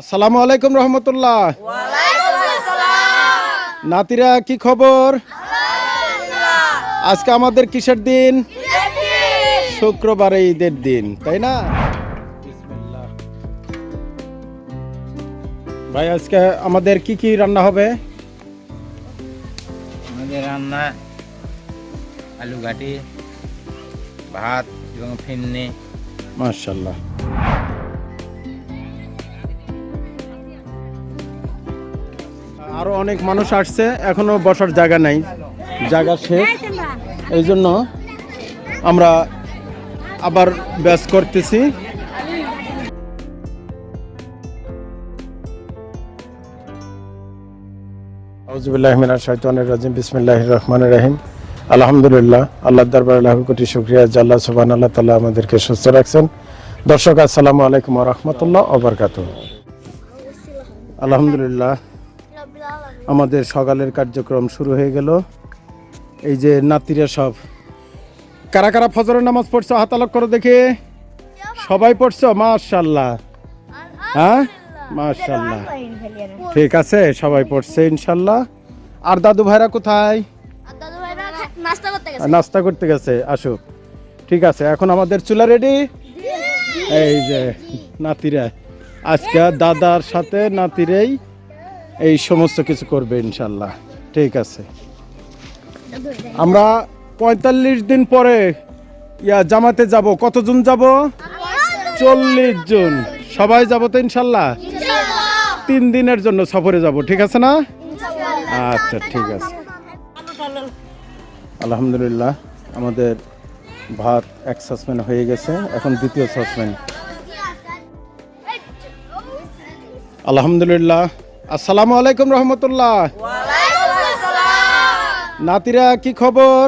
আসসালামু আলাইকুম রহমতুল্লাহ। নাতিরা কি খবর? আজকে আমাদের কিসের দিন? শুক্রবারে ঈদের দিন তাই না? ভাই আজকে আমাদের কি কি রান্না হবে? আমাদের রান্না আলু ঘাটি ভাত এবং ফিন্নি। মাশাল্লাহ আরও অনেক মানুষ আসছে এখনও বসার জায়গা নাই। জায়গা শেষ। এই জন্য আমরা আবার ব্যাস করতেছি। আউজুবিল্লাহমিনা শৈতানের রাজিম বিসমিল্লাহ রহমান রহিম। আলহামদুলিল্লাহ আল্লাহ দরবার লাখ কোটি শুক্রিয়া। জাল্লাহ সুবান আল্লাহ তালা আমাদেরকে সুস্থ রাখছেন। দর্শক আসসালামু আলাইকুম রহমতুল্লাহ আলহামদুলিল্লাহ। আমাদের সকালের কার্যক্রম শুরু হয়ে গেল। এই যে নাতিরা সব, কারা কারা ফজরের নামাজ পড়ছো? হাতালক করো দেখে। সবাই পড়ছো? মাশাল্লাহ হ্যাঁ? মাশাল্লাহ ঠিক আছে, সবাই পড়ছে ইনশাল্লাহ আর দাদু ভাইরা কোথায়? নাস্তা করতে গেছে আসুক ঠিক আছে, এখন আমাদের চুলা রেডি এই যে নাতিরা। আজকে দাদার সাথে নাতিরেই এই সমস্ত কিছু করবে ইনশাল্লাহ। ঠিক আছে। আমরা পঁয়তাল্লিশ দিন পরে ইয়া জামাতে যাব। কতজন যাব? চল্লিশ জন। সবাই যাব তো ইনশাল্লাহ? তিন দিনের জন্য সফরে যাব। ঠিক আছে না? আচ্ছা ঠিক আছে। আলহামদুলিল্লাহ, আমাদের ভাত এক সসপ্যান হয়ে গেছে। এখন দ্বিতীয় সসপ্যান আলহামদুলিল্লাহ। আসসালামু আলাইকুম রহমতুল্লাহ। নাতিরা, কি খবর?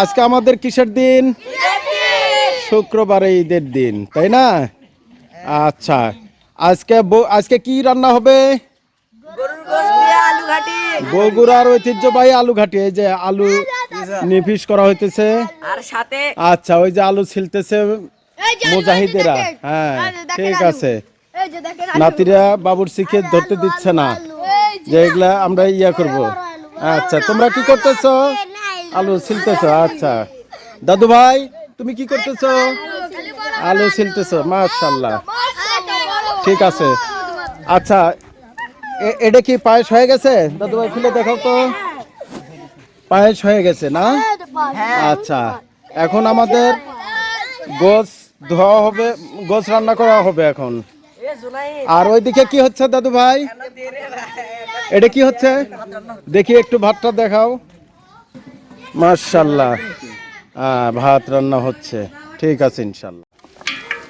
আজকে আমাদের কিসের দিন? শুক্রবারে ঈদের দিন, তাই না? আচ্ছা আজকে আজকে কি রান্না হবে? বগুড়ার ঐতিহ্যবাহী আলু ঘাটি, এই যে আলু নিফিস করা হইতেছে। আচ্ছা ওই যে আলু ছিলতেছে মুজাহিদেরা। হ্যাঁ ঠিক আছে। নাতিরা বাবুর শিখে ধরতে দিচ্ছে না। যে এগুলা আমরা ইয়া করব। আচ্ছা তোমরা কি করতেছো? আলু। ছিলতেছো আচ্ছা। দাদু ভাই তুমি কি করতেছো? আলু ছিলতেছো মাশাল্লাহ ঠিক আছে। আচ্ছা এটা কি পায়েস হয়ে গেছে? দাদু ভাই খুলে দেখো তো। পায়েস হয়ে গেছে না? আচ্ছা এখন আমাদের গোস ধোয়া হবে গোস রান্না করা হবে এখন। আর ওইদিকে কি হচ্ছে দাদু ভাই? এটা কি হচ্ছে? দেখি একটু ভাতটা দেখাও। মার্শাল্লাহ হ্যাঁ ভাত রান্না হচ্ছে। ঠিক আছে ইনশাল্লাহ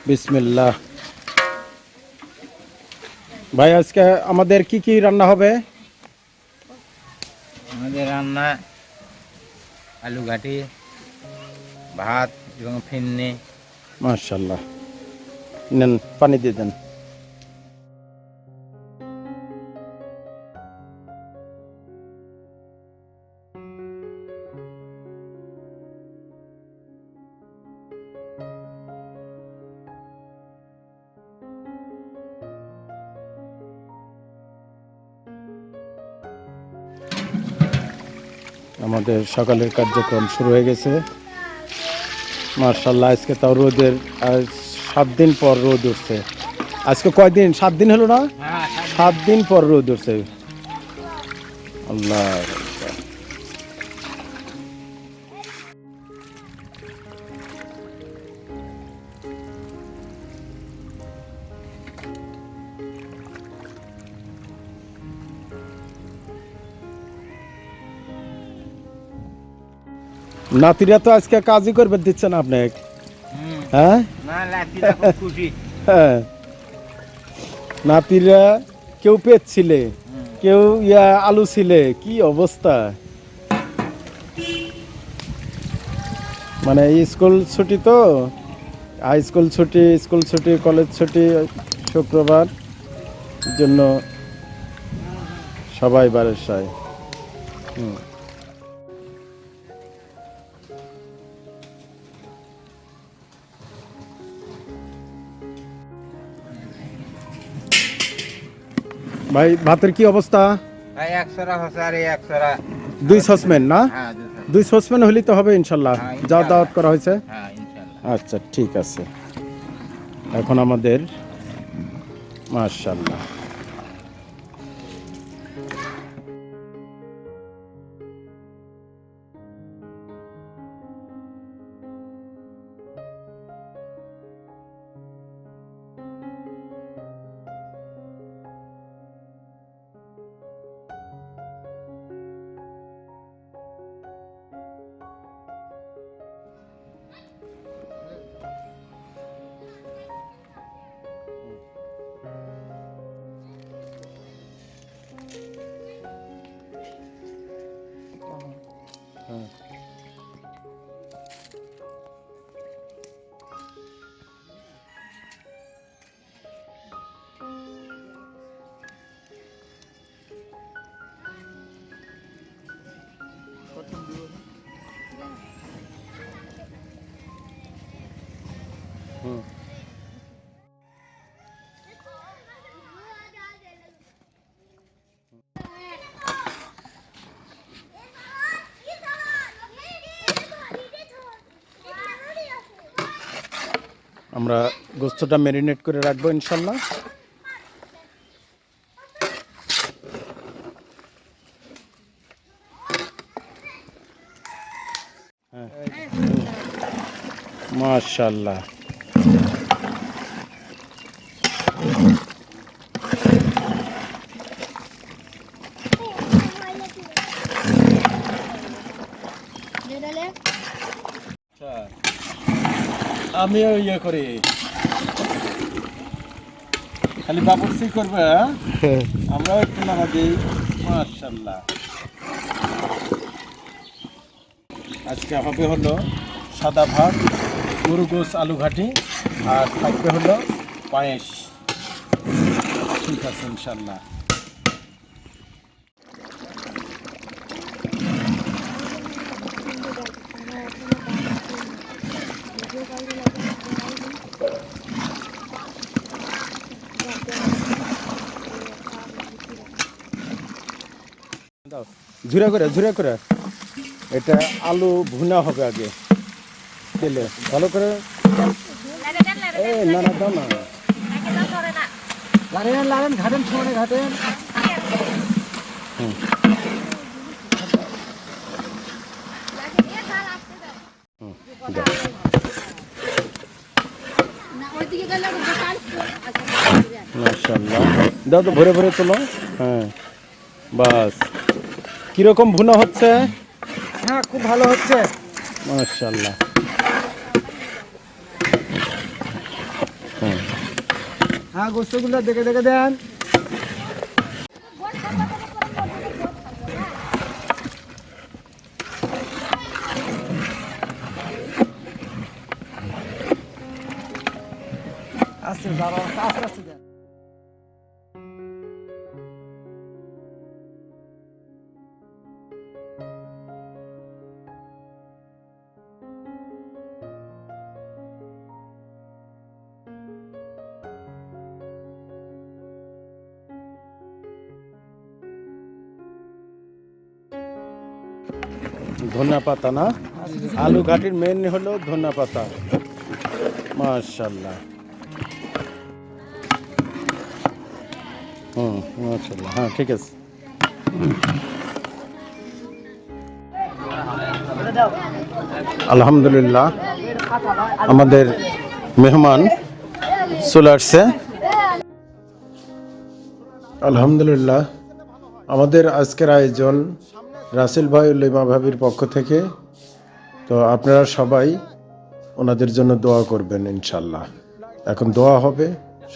বিসমিল্লাহ। ভাই আজকে আমাদের কি কি রান্না হবে? আমাদের রান্না আলু ঘাটি ভাত এবং ফিন্নি। মার্শাল্লাহ নেন পানি দিয়ে দেন। আমাদের সকালের কার্যক্রম শুরু হয়ে গেছে। মার্শাল্লাহ আজকে তাও রোদের আজ সাত দিন পর রোদ উঠছে। আজকে কয়দিন সাত দিন হলো না? সাত দিন পর রোদ উঠছে। আল্লাহ। নাতিরা তো আজকে কাজই করবে দিচ্ছে না আপনাকে। হ্যাঁ? হ্যাঁ। নাতিরা কেউ পেট ছিলে কেউ ইয়া আলু ছিলে কি অবস্থা? মানে স্কুল ছুটি তো হাই স্কুল ছুটি স্কুল ছুটি কলেজ ছুটি শুক্রবার জন্য সবাই বারেসায়। হুম। ভাই ভাতের কি অবস্থা? দুই সসম্যান না? হ্যাঁ দুই সসম্যান। হলেই তো হবে ইনশাল্লাহ। হ্যাঁ, যা দাওয়াত করা হয়েছে? হ্যাঁ আচ্ছা ঠিক আছে। এখন আমাদের মাশাল্লাহ। আমরা গোস্তটা ম্যারিনেট করে রাখব ইনশাল্লাহ। মাশাল্লাহ। আমিও ইয়ে করি। খালি বাবুর্চি করবে হ্যাঁ? আমরাও একটু নামা দিই। মাশাল্লাহ আজকে হবে হলো সাদা ভাত গরু গোস আলু ঘাটি আর থাকবে হলো পায়েস। ঠিক আছে ইনশাল্লাহ দাও ঝুরা করে ঝুরা করে। এটা আলু ভুনা হবে আগে। তেলে। ভালো করে? এ না না দাও না। লারেন লারেন ঘাটেন সমানে ঘাটেন। দাও। মাশাআল্লাহ। দাও তো ভরে ভরে তোলো। হ্যাঁ। বাস। কীরকম ভুনা হচ্ছে? হ্যাঁ খুব ভালো হচ্ছে। মাশাআল্লাহ। হ্যাঁ গোস্তগুলো দেখে দেখে দেন। আস্তে আস্তে আস্তে দেন। ধনিয়া পাতা না? আলু ঘাটির মেন হলো ধনিয়া পাতা মাশাআল্লাহ। হুম, মাশাআল্লাহ। হ্যাঁ ঠিক আছে। আলহামদুলিল্লাহ। আমাদের মেহমান চলে আসছে। আলহামদুলিল্লাহ। আমাদের আজকের আয়োজন রাসেল ভাই ও লিমা ভাবির পক্ষ থেকে। তো আপনারা সবাই ওনাদের জন্য দোয়া করবেন ইনশাল্লাহ। এখন দোয়া হবে,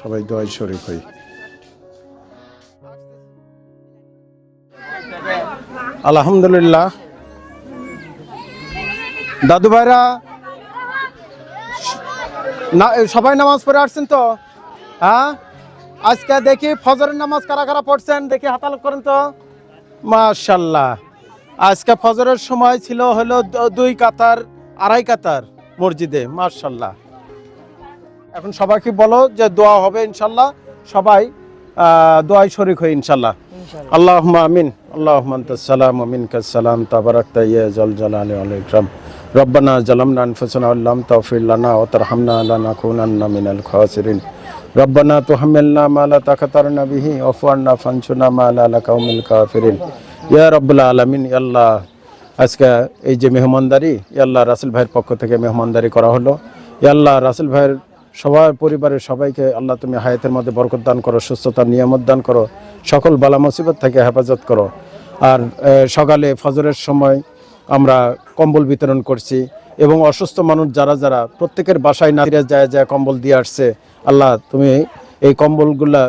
সবাই দোয়ায় শরীক হই। আলহামদুলিল্লাহ। দাদু ভাইরা, না সবাই নামাজ পড়ে আসছেন তো? হ্যাঁ? আজকে দেখি ফজরের নামাজ কারা কারা পড়ছেন? দেখি হাতাল করেন তো। মাশাল্লাহ। আজকে ফজরের সময় ছিল হলো দুই কাতার আড়াই কাতার মসজিদে মাশাল্লাহ এখন সবাইকে বলো যে দোয়া হবে ইনশাল্লাহ সবাই দোয়াই শরিক হই ইনশাল্লাহ আল্লাহ আমিন। আল্লাহ সালাম আমিন কাসালাম তাবারাকতা ইয়া জল জালালি ওয়াল ইকরাম। রব্বানা জালামনা আনফুসানা আল্লাম তাগফির লানা ওয়া তারহামনা লানাকুনান্না মিনাল খাসিরিন। রব্বানা তুহাম্মিলনা মা লা তাকাতার বিহি ওয়াফু আন্না ফানসুনা মা লা লাকাউমিল কাফিরিন। ইয়া রাব্বুল আলামিন আল্লাহ আজকে এই যে মেহমানদারি আল্লাহ রাসেল ভাইয়ের পক্ষ থেকে মেহমানদারি করা হলো। আল্লাহ রাসেল ভাইয়ের সবাই, পরিবারের সবাইকে আল্লাহ তুমি হায়াতের মধ্যে বরকত দান করো সুস্থতার নিয়ামত দান করো, সকল বালা মুসিবত থেকে হেফাজত করো। আর সকালে ফজরের সময় আমরা কম্বল বিতরণ করছি এবং অসুস্থ মানুষ যারা যারা প্রত্যেকের বাসায় নাতিরা যায় যায় কম্বল দিয়ে আসছে, আল্লাহ তুমি এই কম্বলগুলা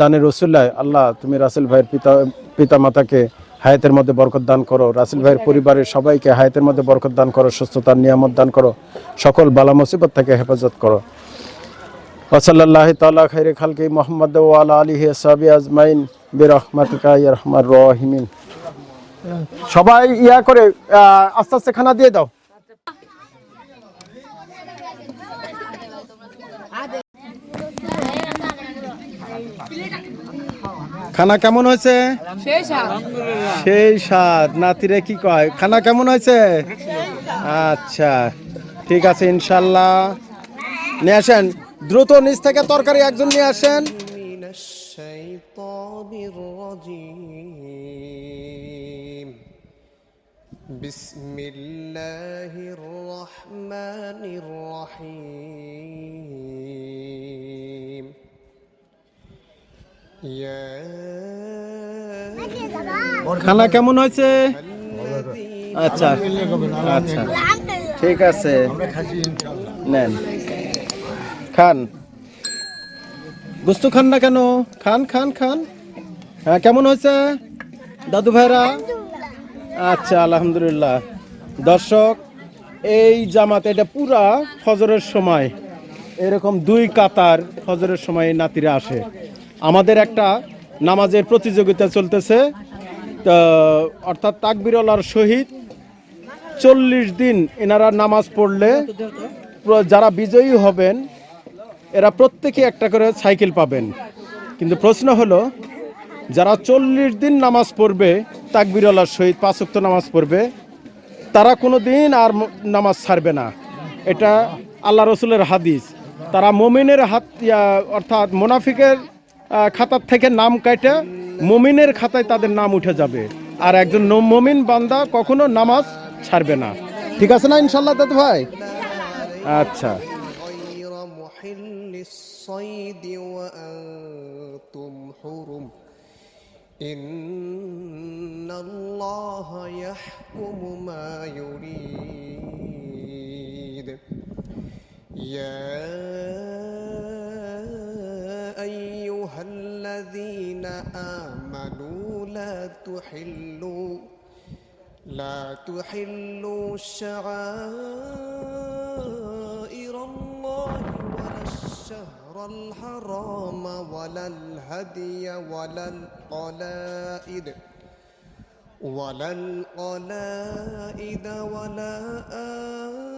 দানের রসুল্লায় আল্লাহ তুমি রাসেল ভাইয়ের পিতা পিতা মাতাকে হায়াতের মধ্যে বরকত দান করো, রাসেল ভাইয়ের পরিবারের সবাইকে হায়াতের মধ্যে বরকত দান করো, সুস্থতার নিয়ামত দান করো, সকল বালা মুসিবত থেকে হেফাজত করো। ওসল্লাহ তালা খাইরে খালকি মোহাম্মদ ওয়াল আলিহি সাবি আজমাইন, বিরহমাতিকা রহমান রহিমিন। সবাই ইয়া করে আস্তে আস্তে খানা দিয়ে দাও। খানা কেমন হয়েছে সেই স্বাদ নাতিরে কি কয় খানা কেমন হয়েছে আচ্ছা ঠিক আছে ইনশাল্লাহ নিয়ে আসেন দ্রুত নিচ থেকে তরকারি একজন নিয়ে আসেন من الشيطان الرجيم بسم الله الرحمن الرحيم يا খানা কেমন হয়েছে? আচ্ছা আচ্ছা। ঠিক আছে। নেন। খান। গুস্তু খান না কেন? খান খান খান। হ্যাঁ কেমন হয়েছে? দাদু ভাইরা? আচ্ছা আলহামদুলিল্লাহ। দর্শক, এই জামাত এটা পুরা ফজরের সময়। এরকম দুই কাতার ফজরের সময় নাতিরা আসে। আমাদের একটা নামাজের প্রতিযোগিতা চলতেছে। তো, অর্থাৎ তাকবিরলার সহিত চল্লিশ দিন এনারা নামাজ পড়লে যারা বিজয়ী হবেন, এরা প্রত্যেকে একটা করে সাইকেল পাবেন। কিন্তু প্রশ্ন হলো, যারা চল্লিশ দিন নামাজ পড়বে তাকবিরলার সহিত পাঁচক্ত নামাজ পড়বে, তারা কোনো দিন আর নামাজ ছাড়বে না। এটা আল্লাহ রসুলের হাদিস। তারা মমিনের হাত অর্থাৎ মোনাফিকের খাতার থেকে নাম কাটে মমিনের খাতায় তাদের নাম উঠে যাবে আর একজন ন- মমিন বান্দা কখনো নামাজ ছাড়বে না ঠিক আছে না ইনশাল্লাহ দাদু ভাই আচ্ছা غير محل الصيد وأنتم حرم إن الله يحكم ما يريد يا تحلوا لا تحلوا شعائر الله ولا الشهر الحرام ولا الهدي ولا القلائد ولا القلائد ولا آمين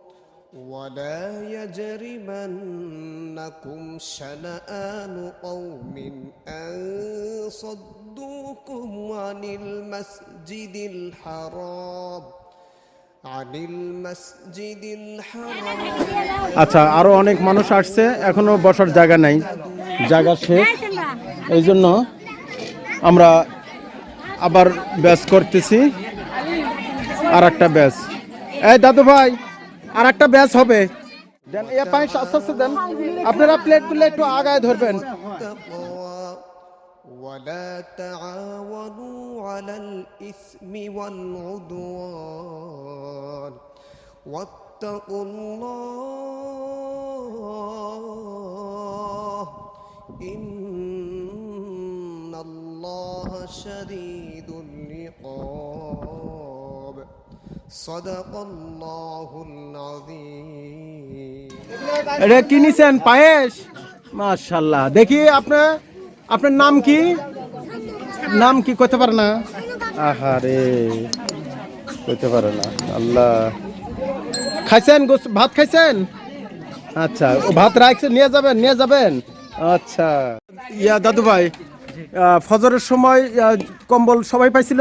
ولا يجرمنكم شنآن قوم أن صدوكم عن المسجد الحرام عن المسجد الحرام আচ্ছা আরো অনেক মানুষ আসছে এখনো বসার জায়গা নাই জায়গা শেষ এই জন্য আমরা আবার ব্যাস করতেছি আর একটা ব্যাস এই দাদু ভাই আর একটা ব্যাস হবে দেন এ পানি আস্তে আস্তে দেন আপনারা প্লেটগুলো একটু আগায় ধরবেন التقوى ولا تعاونوا على الإثم والعدوان واتقوا الله إن الله شديد العقاب صدق الله العظيم এটা কি নিছেন পায়েস মাশাল্লাহ দেখি আপনার আপনার নাম কি নাম কি করতে পারে না আহারে করতে পারে না আল্লাহ খাইছেন গোস- ভাত খাইছেন আচ্ছা ও ভাত রাখছেন নিয়ে যাবেন নিয়ে যাবেন আচ্ছা ইয়া দাদু ভাই আহ, ফজরের সময় আহ, কম্বল সবাই পাইছিল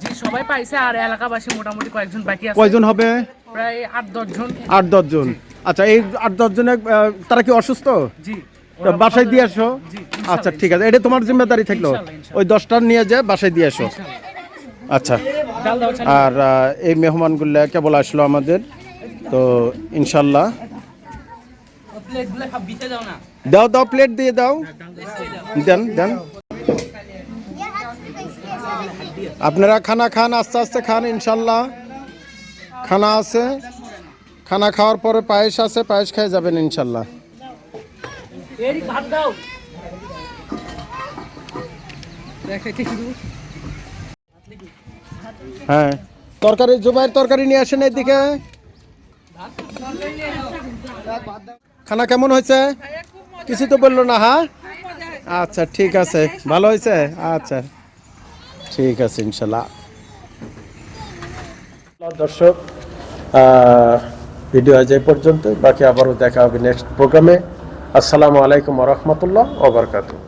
জি সবাই পাইছে আর এলাকাবাসী মোটামুটি কয়েকজন বাকি আছে। কয়জন হবে? প্রায় আট দশ জন। আট দশ জন। আচ্ছা এই আট দশ জনে তারা কি অসুস্থ? জি তো বাসায় দিয়ে আসো। আচ্ছা ঠিক আছে। এটা তোমার জিম্মেদারি থাকল। ওই দশটা নিয়ে যে বাসায় দিয়ে আসো। আচ্ছা। আর এই মেহমানগুলো কেবল আসলো আমাদের। তো ইনশাল্লাহ। দাও দাও দাও প্লেট দিয়ে দাও। দেন দেন। আপনারা খানা খান আস্তে আস্তে খান ইনশাল্লাহ। খানা আছে। খানা খাওয়ার পরে পায়েস আছে পায়েস খেয়ে যাবেন ইনশাল্লাহ। হ্যাঁ। তরকারি জুবাইয়ের তরকারি নিয়ে আসেন এদিকে। খানা কেমন হয়েছে? কিছু তো বলল না হ্যাঁ? আচ্ছা ঠিক আছে। ভালো হয়েছে? আচ্ছা। ঠিক আছে, ইনশাল্লাহ। দর্শক ভিডিও আজ এই পর্যন্ত বাকি আবারও দেখা হবে নেক্সট প্রোগ্রামে আসসালামু আলাইকুম রহমতুল্লাহ ওবরকাতুহ